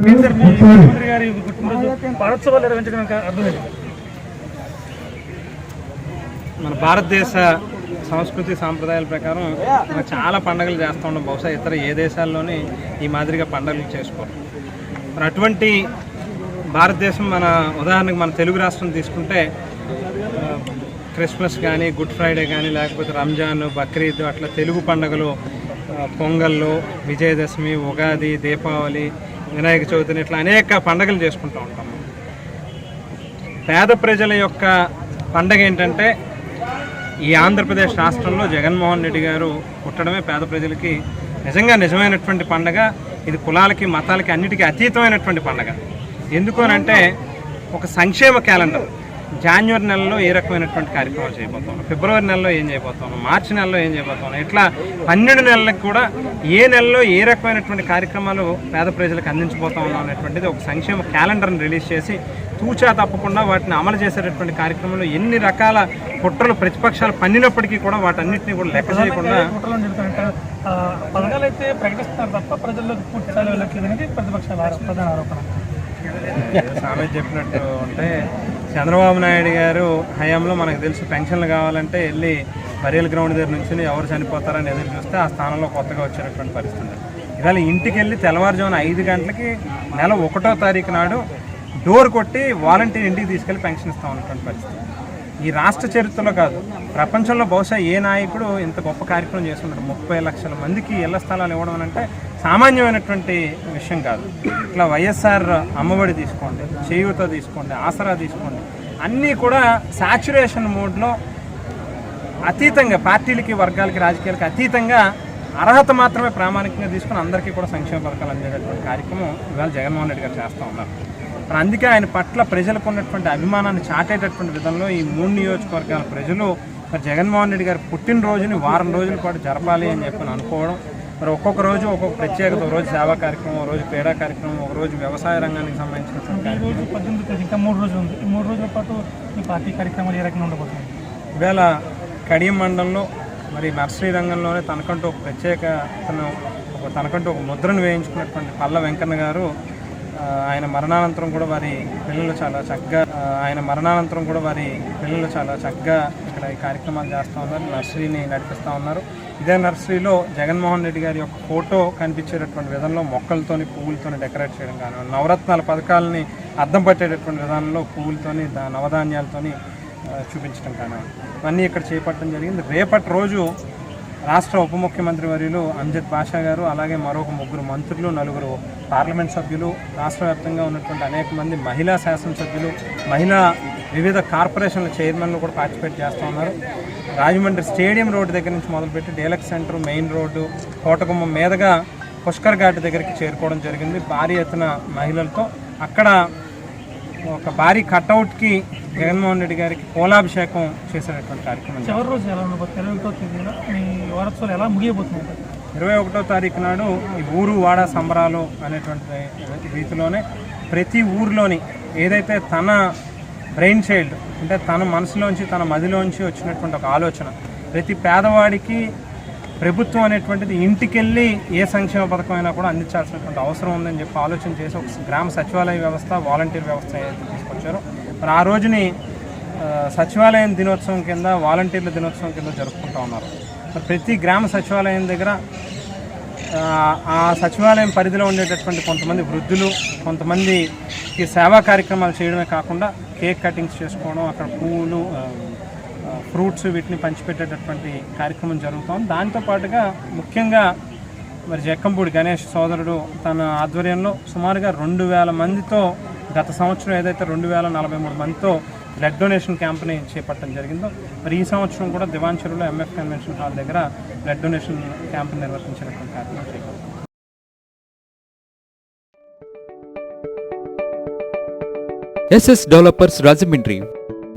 ముఖ్యమంత్రి గారి నిర్వహించడానికి మన భారతదేశ సంస్కృతి సాంప్రదాయాల ప్రకారం మనం చాలా పండుగలు చేస్తూ ఉంటాం. బహుశా ఇతర ఏ దేశాల్లోని ఈ మాదిరిగా పండుగలు చేసుకోరు. మరి అటువంటి భారతదేశం మన ఉదాహరణకు మన తెలుగు రాష్ట్రం తీసుకుంటే క్రిస్మస్ కానీ గుడ్ ఫ్రైడే కానీ లేకపోతే రంజాన్ బక్రీద్ అట్లా తెలుగు పండుగలు పొంగళ్ళు విజయదశమి ఉగాది దీపావళి వినాయక చవితిని ఇట్లా అనేక పండుగలు చేసుకుంటూ ఉంటాం. పేద ప్రజల యొక్క పండగ ఏంటంటే ఈ ఆంధ్రప్రదేశ్ రాష్ట్రంలో జగన్మోహన్ రెడ్డి గారు పుట్టడమే పేద ప్రజలకి నిజంగా నిజమైనటువంటి పండగ. ఇది కులాలకి మతాలకి అన్నిటికీ అతీతమైనటువంటి పండగ. ఎందుకు అంటే ఒక సంక్షేమ క్యాలెండర్. జాన్యువరి నెలలో ఏ రకమైనటువంటి కార్యక్రమాలు చేయబోతున్నాం? ఫిబ్రవరి నెలలో ఏం చేయబోతున్నాం? మార్చి నెలలో ఏం చేయబోతున్నాం? ఇట్లా పన్నెండు నెలలకు కూడా ఏ నెలలో ఏ రకమైనటువంటి కార్యక్రమాలు పేద ప్రజలకు అందించబోతా ఉన్నాం అనేటువంటిది ఒక సంక్షేమ క్యాలెండర్ని రిలీజ్ చేసి తూచా తప్పకుండా వాటిని అమలు చేసేటటువంటి కార్యక్రమంలో ఎన్ని రకాల కుట్రలు ప్రతిపక్షాలు పన్నినప్పటికీ కూడా వాటన్నిటిని కూడా లెక్క చేయకుండా పథకాలు అయితే ప్రకటిస్తున్నారు తప్ప ప్రజల్లోకి పూర్తి స్థాయిలో వెళ్ళట్లేదు అనేది ప్రతిపక్షాల ఆరో- ప్రధాన ఆరోపణ సామెత చెప్పినట్టు ఉంటే చంద్రబాబు నాయుడు గారు హయాంలో మనకు తెలుసు పెన్షన్లు కావాలంటే వెళ్ళి బరియల్ గ్రౌండ్ దగ్గర నుంచి ఎవరు చనిపోతారని ఎదురు చూస్తే ఆ స్థానంలో కొత్తగా వచ్చినటువంటి పరిస్థితి ఇవాళ ఇంటికి వెళ్ళి తెల్లవారుజామున ఐదు గంటలకి నెల ఒకటో తారీఖు నాడు డోర్ కొట్టి వాలంటీర్ ఇంటికి తీసుకెళ్ళి పెన్షన్ ఇస్తాం ఉన్నటువంటి పరిస్థితి. ఈ రాష్ట్ర చరిత్రలో కాదు ప్రపంచంలో బహుశా ఏ నాయకుడు ఇంత గొప్ప కార్యక్రమం చేస్తున్నాడు? ముప్పై లక్షల మందికి ఇళ్ళ స్థలాలు ఇవ్వడం అంటే సామాన్యమైనటువంటి విషయం కాదు. ఇట్లా వైఎస్ఆర్ అమ్మఒడి తీసుకోండి చేయూత తీసుకోండి ఆసరా తీసుకోండి అన్నీ కూడా సాచురేషన్ మోడ్లో అతీతంగా పార్టీలకి వర్గాలకి రాజకీయాలకి అతీతంగా అర్హత మాత్రమే ప్రామాణికంగా తీసుకుని అందరికీ కూడా సంక్షేమ పథకాలు అందేటటువంటి కార్యక్రమం ఇవాళ జగన్మోహన్ రెడ్డి గారు చేస్తూ ఉన్నారు. మరి అందుకే ఆయన పట్ల ప్రజలకు ఉన్నటువంటి అభిమానాన్ని చాటేటటువంటి విధంలో ఈ మూడు నియోజకవర్గాల ప్రజలు మరి జగన్మోహన్ రెడ్డి గారు పుట్టినరోజుని వారం రోజుల పాటు జరపాలి అని చెప్పి అనుకోవడం మరి ఒక్కొక్క రోజు ఒక్కొక్క ప్రత్యేకత. ఒక రోజు సేవా కార్యక్రమం ఒక రోజు క్రీడా కార్యక్రమం ఒక రోజు వ్యవసాయ రంగానికి సంబంధించినటువంటి ఈ రోజు పద్దెనిమిది తేదీ ఇంకా మూడు రోజులు ఉంది. ఈ మూడు రోజుల పాటు ఈ పార్టీ కార్యక్రమాలు ఏ రకంగా ఉండబోతున్నాయి? ఇవాళ కడియం మండలంలో మరి నర్సరీ రంగంలోనే తనకంటూ ఒక ప్రత్యేక తను ఒక తనకంటూ ఒక ముద్రను వేయించుకున్నటువంటి పల్ల వెంకన్న గారు ఆయన మరణానంతరం కూడా వారి పిల్లలు చాలా చక్కగా ఆయన మరణానంతరం కూడా వారి పిల్లలు చాలా చక్కగా ఇక్కడ ఈ కార్యక్రమాలు చేస్తూ ఉన్నారు నర్సరీని నడిపిస్తూ ఉన్నారు. ఇదే నర్సరీలో జగన్మోహన్ రెడ్డి గారి యొక్క ఫోటో కనిపించేటటువంటి విధంలో మొక్కలతోని పువ్వులతోని డెకరేట్ చేయడం కానీ నవరత్నాల పథకాలని అద్దం పట్టేటటువంటి విధానంలో పువ్వులతోని నవధాన్యాలతోని చూపించడం కానీ ఇవన్నీ ఇక్కడ చేపట్టడం జరిగింది. రేపటి రోజు రాష్ట్ర ఉప ముఖ్యమంత్రి వర్యులు అంజద్ బాషా గారు అలాగే మరొక ముగ్గురు మంత్రులు నలుగురు పార్లమెంట్ సభ్యులు రాష్ట్ర వ్యాప్తంగా ఉన్నటువంటి అనేక మంది మహిళా శాసనసభ్యులు మహిళా వివిధ కార్పొరేషన్ల చైర్మన్లు కూడా పార్టిసిపేట్ చేస్తూ ఉన్నారు. రాజమండ్రి స్టేడియం రోడ్డు దగ్గర నుంచి మొదలుపెట్టి deluxe centre main road Kotagummam మీదుగా పుష్కర్ ఘాట్ దగ్గరికి చేరుకోవడం జరిగింది. భారీ ఎత్తున మహిళలతో అక్కడ ఒక భారీ కట్అవుట్కి జగన్మోహన్ రెడ్డి గారికి పూలాభిషేకం చేసేటటువంటి కార్యక్రమం చివరి రోజు ఎలా ఉండబోతుంది ఇరవై ఒకటో తేదీన మీ వారోత్సవాలు ఎలా ముగియబోతున్నాయి? ఇరవై ఒకటో తారీఖు నాడు ఈ ఊరు వాడ సంబరాలు అనేటువంటి రీతిలోనే ప్రతి ఊరిలోని ఏదైతే తన బ్రెయిన్ చైల్డ్ అంటే తన మనసులోంచి తన మదిలోంచి వచ్చినటువంటి ఒక ఆలోచన ప్రతి పేదవాడికి ప్రభుత్వం అనేటువంటిది ఇంటికెళ్ళి ఏ సంక్షేమ పథకం అయినా కూడా అందించాల్సినటువంటి అవసరం ఉందని చెప్పి ఆలోచన చేసి ఒక గ్రామ సచివాలయ వ్యవస్థ వాలంటీర్ వ్యవస్థ ఏదైతే తీసుకొచ్చారో మరి ఆ రోజుని సచివాలయం దినోత్సవం కింద వాలంటీర్ల దినోత్సవం కింద జరుపుకుంటూ ఉన్నారు. మరి ప్రతి గ్రామ సచివాలయం దగ్గర ఆ, సచివాలయం పరిధిలో ఉండేటటువంటి కొంతమంది వృద్ధులు కొంతమంది ఈ సేవా కార్యక్రమాలు చేయడమే కాకుండా కేక్ కటింగ్స్ చేసుకోవడం అక్కడ పువ్వులు ఫ్రూట్స్ వీటిని పంచిపెట్టేటటువంటి కార్యక్రమం జరుగుతోంది. దాంతో పాటుగా ముఖ్యంగా మరి జక్కంపూడి గణేష్ సోదరుడు తన ఆధ్వర్యంలో సుమారుగా రెండు వేల మందితో గత సంవత్సరం ఏదైతే రెండు వేల నలభై మూడు మందితో బ్లడ్ డొనేషన్ క్యాంప్ని చేపట్టడం జరిగిందో మరి ఈ సంవత్సరం కూడా దివాంచరులో ఎంఎఫ్ కన్వెన్షన్ హాల్ దగ్గర బ్లడ్ డొనేషన్ క్యాంప్ నిర్వర్తించినటువంటి కార్యక్రమం చేపట్టారు. SS developers Rajahmundry